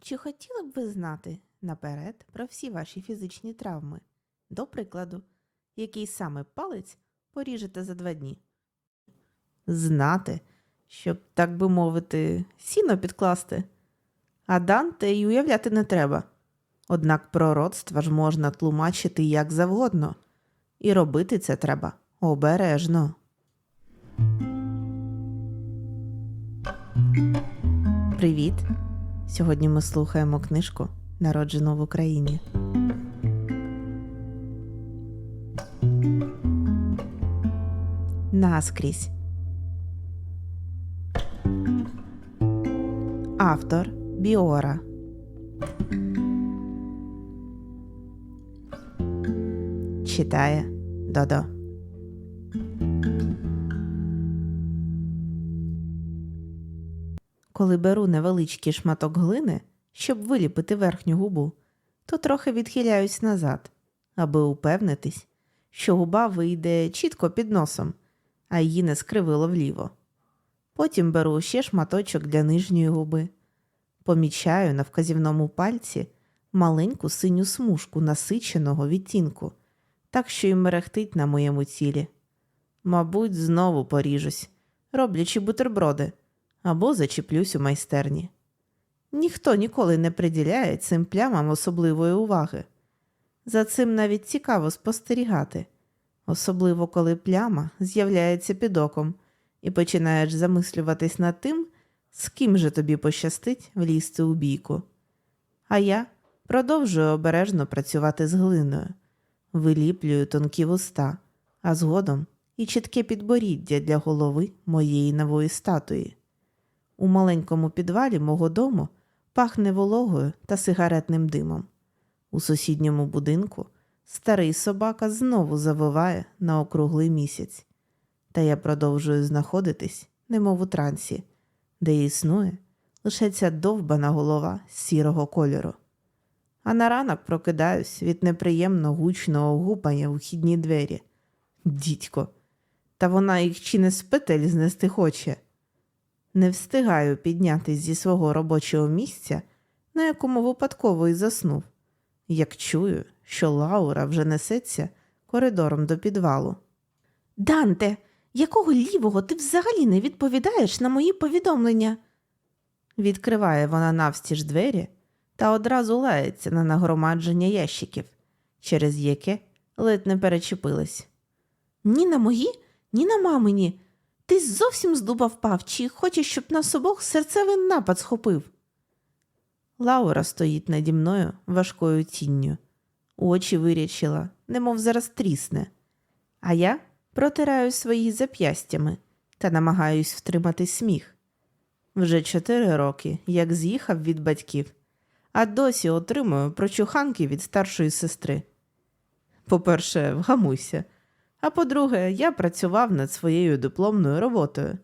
Чи хотіли б ви знати наперед про всі ваші фізичні травми? До прикладу, який саме палець поріжете за два дні? Знати, щоб, так би мовити, сіно підкласти. А Данте й уявляти не треба. Однак пророцтва ж можна тлумачити як завгодно, і робити це треба обережно. Привіт! Сьогодні ми слухаємо книжку Народжену в Україні. Наскрізь. Автор Біора. Читає Додо. Коли беру невеличкий шматок глини, щоб виліпити верхню губу, то трохи відхиляюсь назад, аби упевнитись, що губа вийде чітко під носом, а її не скривило вліво. Потім беру ще шматочок для нижньої губи. Помічаю на вказівному пальці маленьку синю смужку насиченого відтінку, так що й мерехтить на моєму тілі. Мабуть, знову поріжусь, роблячи бутерброди або зачіплюсь у майстерні. Ніхто ніколи не приділяє цим плямам особливої уваги. За цим навіть цікаво спостерігати, особливо коли пляма з'являється під оком і починаєш замислюватись над тим, з ким же тобі пощастить влізти у бійку. А я продовжую обережно працювати з глиною, виліплюю тонкі вуста, а згодом і чітке підборіддя для голови моєї нової статуї. У маленькому підвалі мого дому пахне вологою та сигаретним димом. У сусідньому будинку старий собака знову завиває на округлий місяць, та я продовжую знаходитись, немов у трансі, де існує лише ця довбана голова сірого кольору. А на ранок прокидаюсь від неприємно гучного гупання у вхідні двері. Дідько, та вона їх чи не з петель знести хоче. Не встигаю піднятись зі свого робочого місця, на якому випадково і заснув, як чую, що Лаура вже несеться коридором до підвалу. Данте, якого лівого ти взагалі не відповідаєш на мої повідомлення? Відкриває вона навстіж двері та одразу лається на нагромадження ящиків, через яке ледь не перечепилась. Ні на мої, ні на мамині. Ти зовсім з дуба впав, чи хочеш, щоб нас обох серцевий напад схопив? Лаура стоїть наді мною важкою тінню. Очі вирячила, немов зараз трісне. А я протираю свої зап'ястями та намагаюсь втримати сміх. Вже чотири роки, як з'їхав від батьків, а досі отримую прочуханки від старшої сестри. По-перше, вгамуйся. А по-друге, я працював над своєю дипломною роботою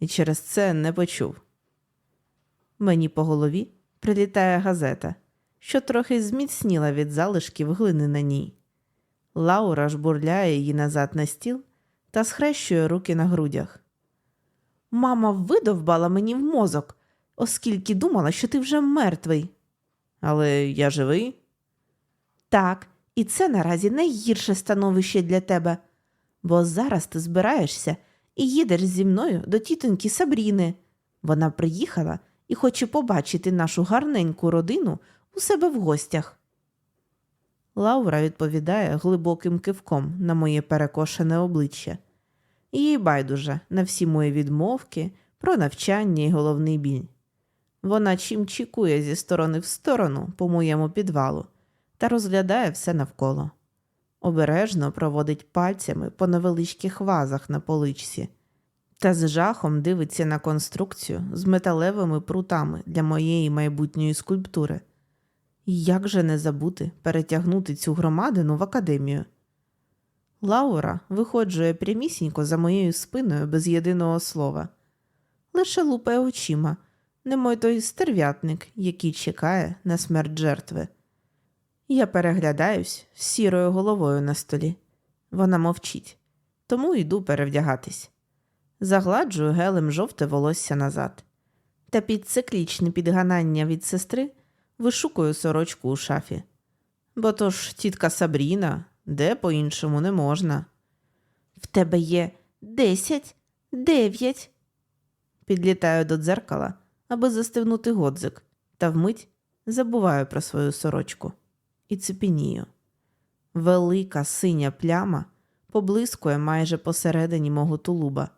і через це не почув. Мені по голові прилітає газета, що трохи зміцніла від залишків глини на ній. Лаура жбурляє її назад на стіл та схрещує руки на грудях. Мама видовбала мені в мозок, оскільки думала, що ти вже мертвий. Але я живий? Так, і це наразі найгірше становище для тебе, бо зараз ти збираєшся і їдеш зі мною до тітоньки Сабріни. Вона приїхала і хоче побачити нашу гарненьку родину у себе в гостях. Лаура відповідає глибоким кивком на моє перекошене обличчя. Їй байдуже на всі мої відмовки про навчання і головний біль. Вона чим чікує зі сторони в сторону по моєму підвалу та розглядає все навколо. Обережно проводить пальцями по невеличких вазах на поличці та з жахом дивиться на конструкцію з металевими прутами для моєї майбутньої скульптури. Як же не забути перетягнути цю громадину в академію? Лаура виходжує прямісінько за моєю спиною без єдиного слова, лише лупає очима, немой той стерв'ятник, який чекає на смерть жертви. Я переглядаюсь з сірою головою на столі. Вона мовчить, тому йду перевдягатись. Загладжую гелем жовте волосся назад. Та під циклічне підганання від сестри вишукую сорочку у шафі. Бо то ж тітка Сабріна, де по-іншому не можна. В тебе є десять, дев'ять. Підлітаю до дзеркала, аби застигнути годзик, та вмить забуваю про свою сорочку і цепенію. Велика синя пляма поблискує майже посередині мого тулуба,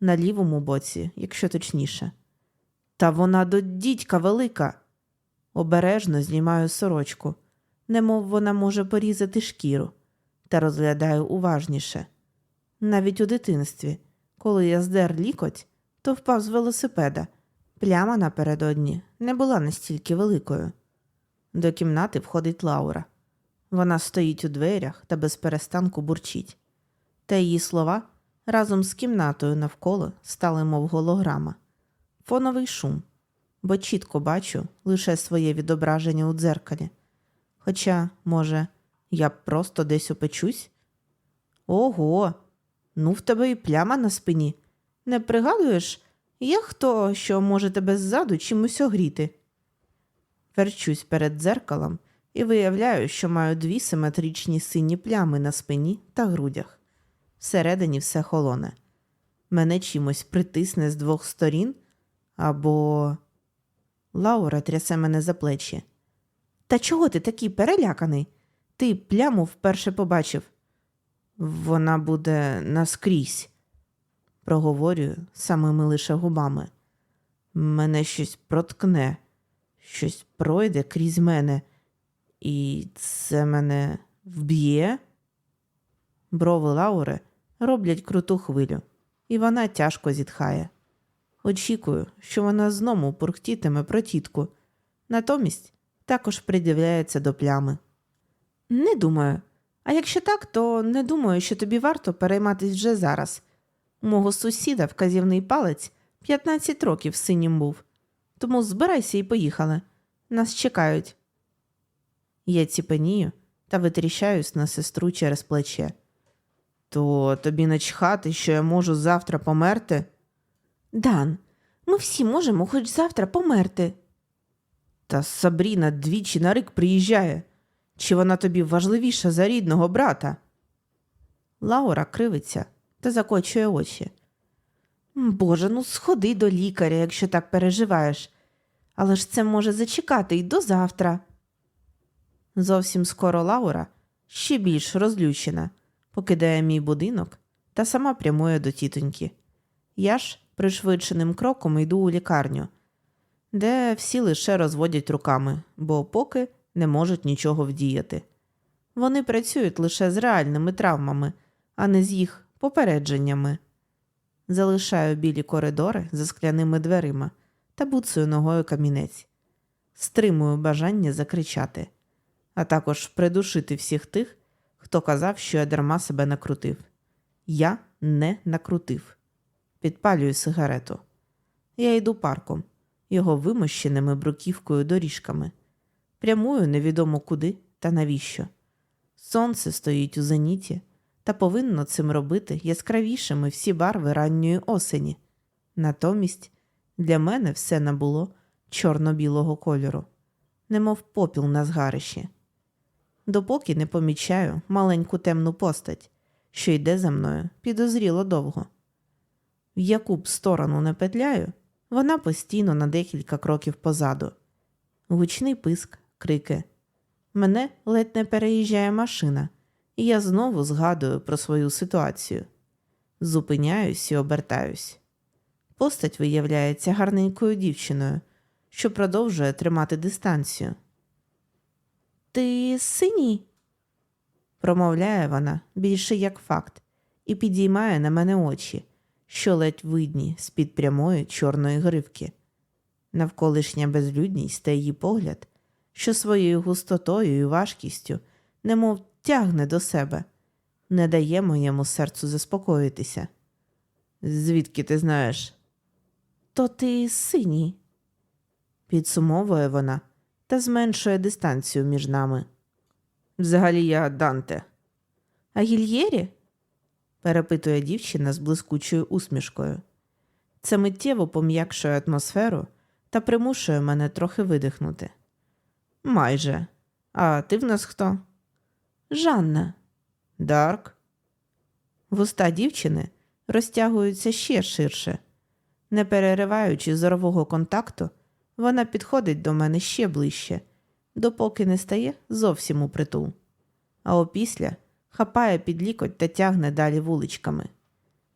на лівому боці, якщо точніше. Та вона до дідька велика. Обережно знімаю сорочку, немов вона може порізати шкіру, та розглядаю уважніше. Навіть у дитинстві, коли я здер лікоть, то впав з велосипеда. Пляма напередодні не була настільки великою. До кімнати входить Лаура. Вона стоїть у дверях та без перестанку бурчить. Та її слова разом з кімнатою навколо стали, мов голограма. Фоновий шум, бо чітко бачу лише своє відображення у дзеркалі. Хоча, може, я б просто десь опечусь? Ого, ну в тебе і пляма на спині. Не пригадуєш, є хто, що може тебе ззаду чимось огріти? Верчусь перед дзеркалом і виявляю, що маю дві симетричні сині плями на спині та грудях. Всередині все холоне. Мене чимось притисне з двох сторін, або. Лаура трясе мене за плечі. Та чого ти такий переляканий? Ти пляму вперше побачив. Вона буде наскрізь, проговорюю самими лише губами. Мене щось проткне, щось пройде крізь мене, і це мене вб'є. Брови Лаури роблять круту хвилю, і вона тяжко зітхає. Очікую, що вона знову пурхтітиме про тітку, натомість також придивляється до плями. Не думаю. А якщо так, то не думаю, що тобі варто перейматись вже зараз. У мого сусіда вказівний палець 15 років синім був. Тому збирайся і поїхали. Нас чекають. Я ціпенію та витріщаюсь на сестру через плече. То тобі начхати, що я можу завтра померти? Дан, ми всі можемо хоч завтра померти. Та Сабріна двічі на рік приїжджає. Чи вона тобі важливіша за рідного брата? Лаура кривиться та закочує очі. Боже, ну сходи до лікаря, якщо так переживаєш. Але ж це може зачекати й до завтра. Зовсім скоро Лаура, ще більш розлючена, покидає мій будинок та сама прямує до тітоньки. Я ж пришвидшеним кроком йду у лікарню, де всі лише розводять руками, бо поки не можуть нічого вдіяти. Вони працюють лише з реальними травмами, а не з їх попередженнями. Залишаю білі коридори за скляними дверима та буцаю ногою камінець, стримую бажання закричати, а також придушити всіх тих, хто казав, що я дарма себе накрутив. Я не накрутив. Підпалюю сигарету. Я йду парком, його вимощеними бруківкою доріжками. Прямую невідомо куди та навіщо. Сонце стоїть у зеніті та повинно цим робити яскравішими всі барви ранньої осені. Натомість для мене все набуло чорно-білого кольору, немов попіл на згарищі. Допоки не помічаю маленьку темну постать, що йде за мною підозріло довго. В яку б сторону не петляю, вона постійно на декілька кроків позаду. Гучний писк, крики. Мене ледь не переїжджає машина, і я знову згадую про свою ситуацію. Зупиняюсь і обертаюсь. Постать виявляється гарненькою дівчиною, що продовжує тримати дистанцію. Ти синій? промовляє вона більше як факт, і підіймає на мене очі, що ледь видні з-під прямої чорної гривки. Навколишня безлюдність та її погляд, що своєю густотою і важкістю, немов тягне до себе, не дає моєму серцю заспокоїтися. Звідки ти знаєш? То ти синій, підсумовує вона та зменшує дистанцію між нами. Взагалі я Данте. А Гільєрі? перепитує дівчина з блискучою усмішкою. Це миттєво пом'якшує атмосферу та примушує мене трохи видихнути. Майже. А ти в нас хто? Жанна. Дарк. Вуста дівчини розтягуються ще ширше. Не перериваючи зорового контакту, вона підходить до мене ще ближче, допоки не стає зовсім у притул. А опісля хапає під лікоть та тягне далі вуличками.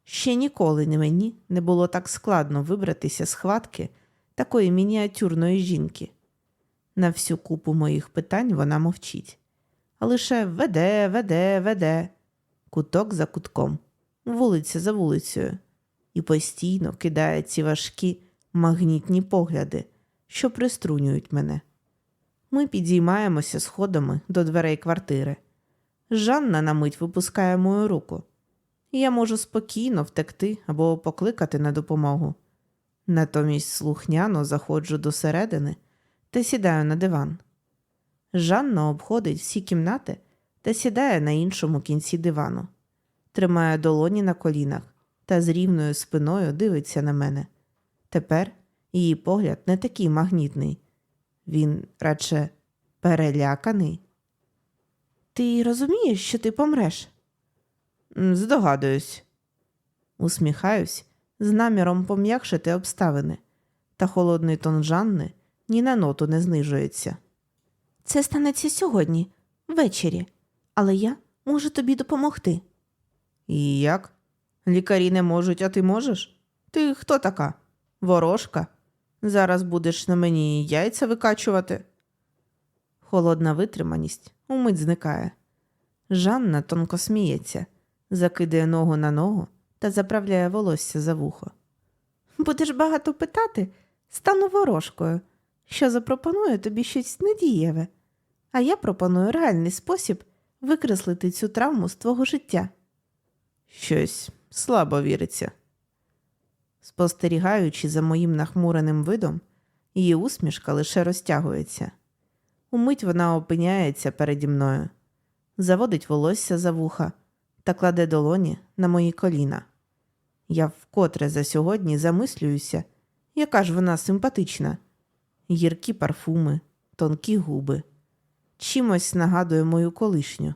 Ще ніколи не мені не було так складно вибратися з хватки такої мініатюрної жінки. На всю купу моїх питань вона мовчить, а лише веде, веде, веде, куток за кутком, вулиця за вулицею, і постійно кидає ці важкі магнітні погляди, що приструнюють мене. Ми підіймаємося сходами до дверей квартири. Жанна на мить випускає мою руку. Я можу спокійно втекти або покликати на допомогу. Натомість слухняно заходжу до середини та сідаю на диван. Жанна обходить всі кімнати та сідає на іншому кінці дивану, тримає долоні на колінах та з рівною спиною дивиться на мене. Тепер її погляд не такий магнітний. Він радше переляканий. Ти розумієш, що ти помреш? Здогадуюсь. Усміхаюсь з наміром пом'якшити обставини, та холодний тон Жанни ні на ноту не знижується. Це станеться сьогодні, ввечері, але я можу тобі допомогти. І як? Лікарі не можуть, а ти можеш? Ти хто така? Ворожка? Зараз будеш на мені яйця викачувати. Холодна витриманість умить зникає. Жанна тонко сміється, закидає ногу на ногу та заправляє волосся за вухо. Будеш багато питати, стану ворожкою, що запропонує тобі щось недієве, а я пропоную реальний спосіб викреслити цю травму з твого життя. Щось слабо віриться. Спостерігаючи за моїм нахмуреним видом, її усмішка лише розтягується. Умить вона опиняється переді мною, заводить волосся за вуха та кладе долоні на мої коліна. Я вкотре за сьогодні замислююся, яка ж вона симпатична. Гіркі парфуми, тонкі губи. Чимось нагадує мою колишню.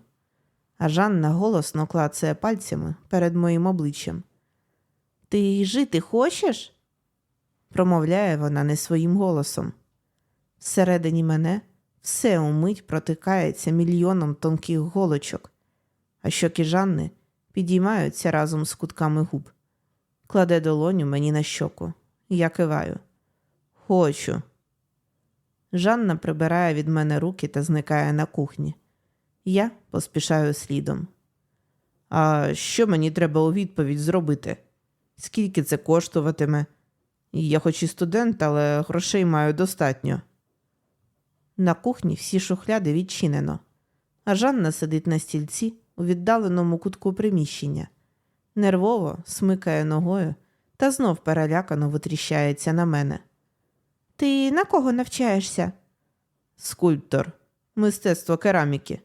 А Жанна голосно клацає пальцями перед моїм обличчям. Ти жити хочеш? промовляє вона не своїм голосом. Всередині мене все умить протикається мільйоном тонких голочок, а щоки Жанни підіймаються разом з кутками губ. Кладе долоню мені на щоку. Я киваю. Хочу. Жанна прибирає від мене руки та зникає на кухні. Я поспішаю слідом. А що мені треба у відповідь зробити? Скільки це коштуватиме? Я хоч і студент, але грошей маю достатньо. На кухні всі шухляди відчинено, а Жанна сидить на стільці у віддаленому кутку приміщення, нервово смикає ногою та знов перелякано витріщається на мене. Ти на кого навчаєшся? Скульптор, мистецтво кераміки.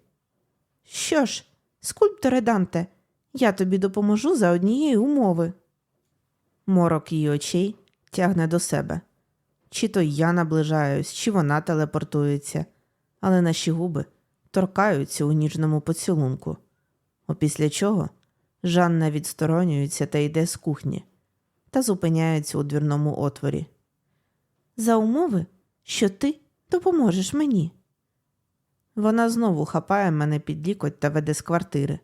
Що ж, скульпторе Данте, я тобі допоможу за однієї умови. Морок її очей тягне до себе. Чи то я наближаюсь, чи вона телепортується, але наші губи торкаються у ніжному поцілунку. Опісля чого Жанна відсторонюється та йде з кухні та зупиняється у двірному отворі. За умови, що ти допоможеш мені. Вона знову хапає мене під лікоть та веде з квартири.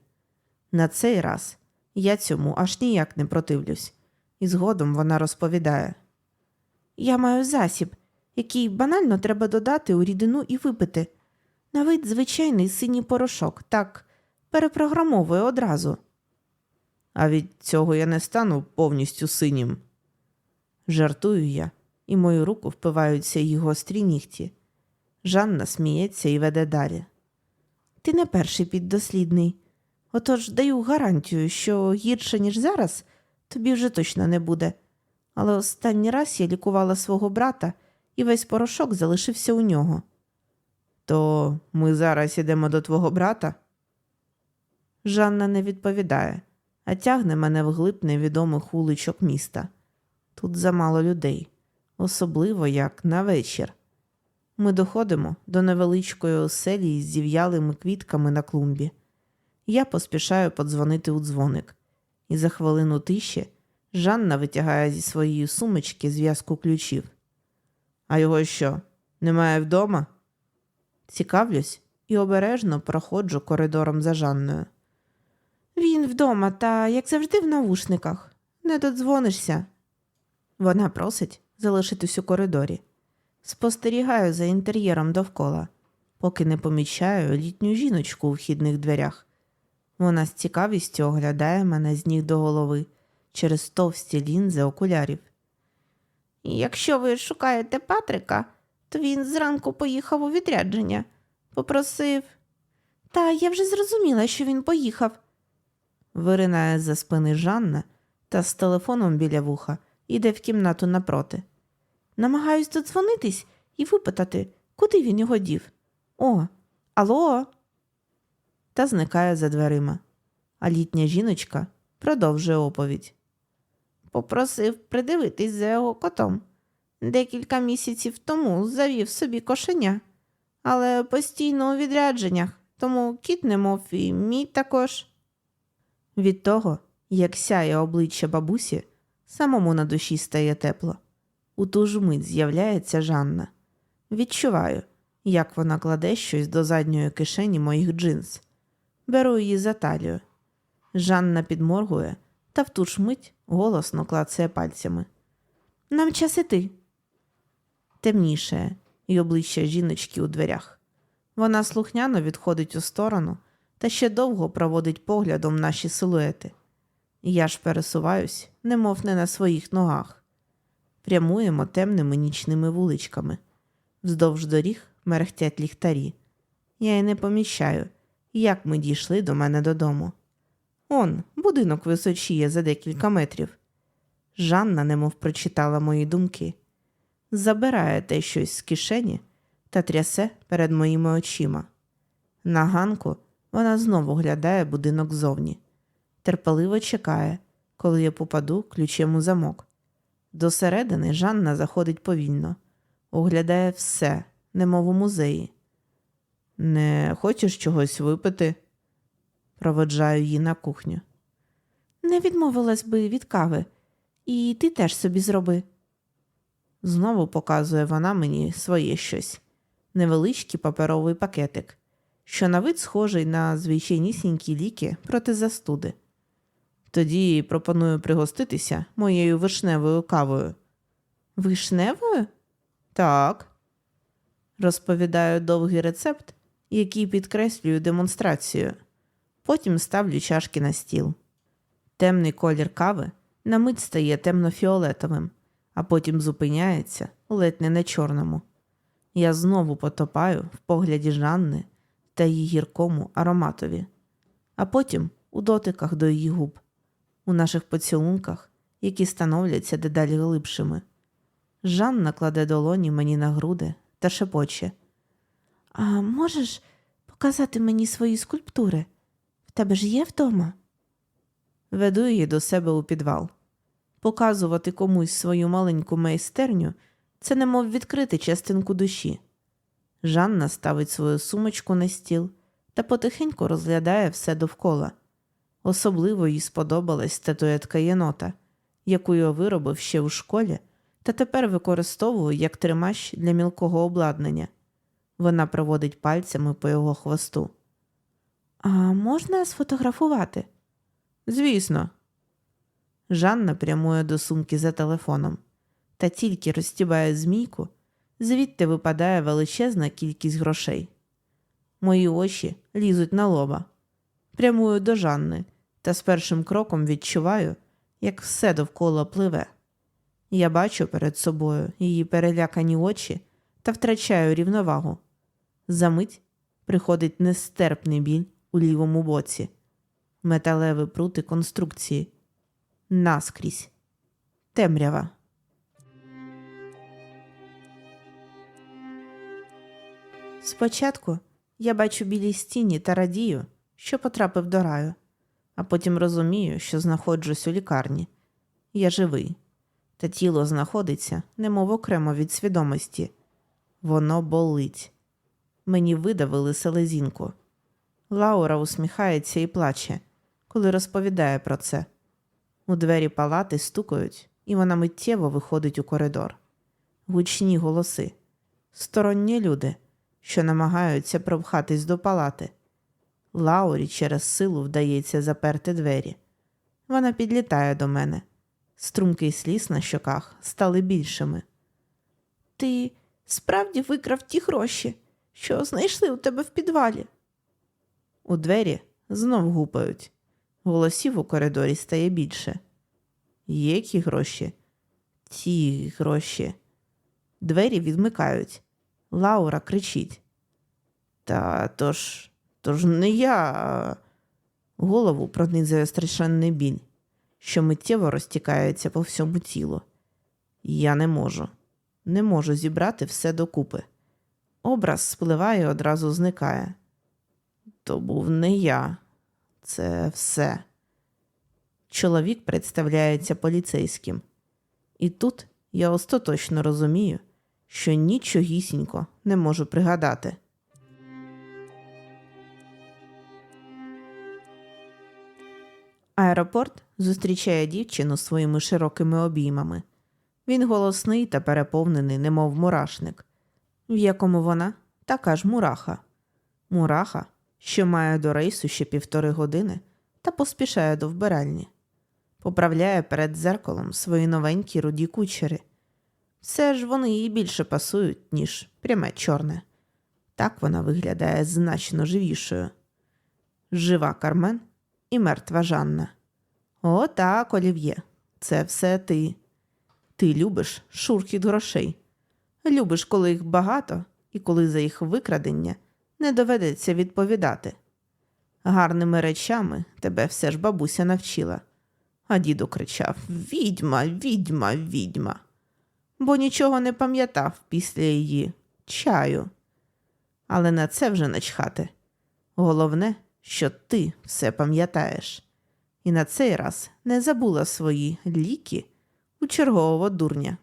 На цей раз я цьому аж ніяк не противлюсь, і згодом вона розповідає. Я маю засіб, який банально треба додати у рідину і випити. На вид звичайний синій порошок, так перепрограмовує одразу. А від цього я не стану повністю синім. Жартую я, і мою руку впиваються її гострі нігті. Жанна сміється і веде далі. Ти не перший піддослідний. Отож даю гарантію, що гірше, ніж зараз, тобі вже точно не буде. Але останній раз я лікувала свого брата, і весь порошок залишився у нього. То ми зараз ідемо до твого брата? Жанна не відповідає, а тягне мене вглиб невідомих вуличок міста. Тут замало людей, особливо як на вечір. Ми доходимо до невеличкої оселі із зів'ялими квітками на клумбі. Я поспішаю подзвонити у дзвоник, і за хвилину тиші Жанна витягає зі своєї сумочки зв'язку ключів. А його що, немає вдома? Цікавлюсь і обережно проходжу коридором за Жанною. Він вдома, та, як завжди, в навушниках. Не додзвонишся. Вона просить залишитись у коридорі. Спостерігаю за інтер'єром довкола, поки не помічаю літню жіночку у вхідних дверях. Вона з цікавістю оглядає мене з ніг до голови через товсті лінзи окулярів. Якщо ви шукаєте Патрика, то він зранку поїхав у відрядження. Попросив. Та я вже зрозуміла, що він поїхав. Виринає за спини Жанна та з телефоном біля вуха іде в кімнату напроти. Намагаюсь додзвонитись і випитати, куди він його дів. О, алло. Та зникає за дверима. А літня жіночка продовжує оповідь. Попросив придивитись за його котом. Декілька місяців тому завів собі кошеня, але постійно у відрядженнях, тому кіт немов і мій також. Від того, як сяє обличчя бабусі, самому на душі стає тепло. У ту ж мить з'являється Жанна. Відчуваю, як вона кладе щось до задньої кишені моїх джинс. Беру її за талію. Жанна підморгує та в ту ж мить голосно клацає пальцями. Нам час іти. Темнішає, і обличчя жіночки у дверях. Вона слухняно відходить у сторону та ще довго проводить поглядом наші силуети. Я ж пересуваюсь, немов не на своїх ногах. Прямуємо темними нічними вуличками. Вздовж доріг мерехтять ліхтарі. Я й не поміщаю, як ми дійшли до мене додому. Он, будинок височіє за декілька метрів. Жанна немов прочитала мої думки. Забирає те щось з кишені та трясе перед моїми очима. На ганку вона знову глядає будинок зовні. Терпеливо чекає, коли я попаду ключем у замок. До середини Жанна заходить повільно, оглядає все, немов у музеї. Не хочеш чогось випити? Проводжаю її на кухню. Не відмовилась би від кави, і ти теж собі зроби. Знову показує вона мені своє щось невеличкий паперовий пакетик, що на вид схожий на звичайнісінькі ліки проти застуди. Тоді пропоную пригоститися моєю вишневою кавою. Вишневою? Так. Розповідаю довгий рецепт, який підкреслюю демонстрацію. Потім ставлю чашки на стіл. Темний колір кави на мить стає темно-фіолетовим, а потім зупиняється ледь не на чорному. Я знову потопаю в погляді Жанни та її гіркому ароматові, а потім у дотиках до її губ, у наших поцілунках, які становляться дедалі глибшими. Жанна кладе долоні мені на груди та шепоче. А можеш показати мені свої скульптури? В тебе ж є вдома? Веду її до себе у підвал. Показувати комусь свою маленьку майстерню це немов відкрити частинку душі. Жанна ставить свою сумочку на стіл та потихеньку розглядає все довкола. Особливо їй сподобалась статуетка єнота, яку я виробив ще у школі, та тепер використовую як тримач для мілкого обладнання. Вона проводить пальцями по його хвосту. А можна сфотографувати? Звісно. Жанна прямує до сумки за телефоном та тільки розтібає змійку, звідти випадає величезна кількість грошей. Мої очі лізуть на лоба. Прямую до Жанни та з першим кроком відчуваю, як все довкола пливе. Я бачу перед собою її перелякані очі та втрачаю рівновагу. Замить приходить нестерпний біль у лівому боці, металеві прути конструкції. Наскрізь. Темрява. Спочатку я бачу білі стіні та радію, що потрапив до раю, а потім розумію, що знаходжусь у лікарні. Я живий, та тіло знаходиться, немов окремо від свідомості. Воно болить. Мені видавили селезінку. Лаура усміхається і плаче, коли розповідає про це. У двері палати стукають, і вона миттєво виходить у коридор. Гучні голоси, сторонні люди, що намагаються пропхатись до палати. Лаурі через силу вдається заперти двері. Вона підлітає до мене. Струмки сліз на щоках стали більшими. Ти справді викрав ті гроші, що знайшли у тебе в підвалі. У двері знов гупають. Голосів у коридорі стає більше. Які гроші? Ті гроші. Двері відмикають. Лаура кричить. Та то ж, то ж не я. Голову пронизує страшенний біль, що миттєво розтікається по всьому тілу. Я не можу, не можу зібрати все докупи. Образ спливає і одразу зникає. То був не я, це все. Чоловік представляється поліцейським. І тут я остаточно розумію, що нічогісінько не можу пригадати. Аеропорт зустрічає дівчину своїми широкими обіймами. Він голосний та переповнений, немов мурашник, в якому вона така ж мураха. Мураха, що має до рейсу ще півтори години та поспішає до вбиральні. Поправляє перед дзеркалом свої новенькі руді кучери. Все ж вони їй більше пасують, ніж пряме чорне. Так вона виглядає значно живішою. Жива Кармен і мертва Жанна. О, так, Олів'є, це все ти. Ти любиш шурхіт грошей. Любиш, коли їх багато, і коли за їх викрадення не доведеться відповідати. Гарними речами тебе все ж бабуся навчила. А діду кричав Відьма, відьма, відьма. Бо нічого не пам'ятав після її чаю. Але на це вже начхати. Головне, що ти все пам'ятаєш. І на цей раз не забула свої ліки у чергового дурня.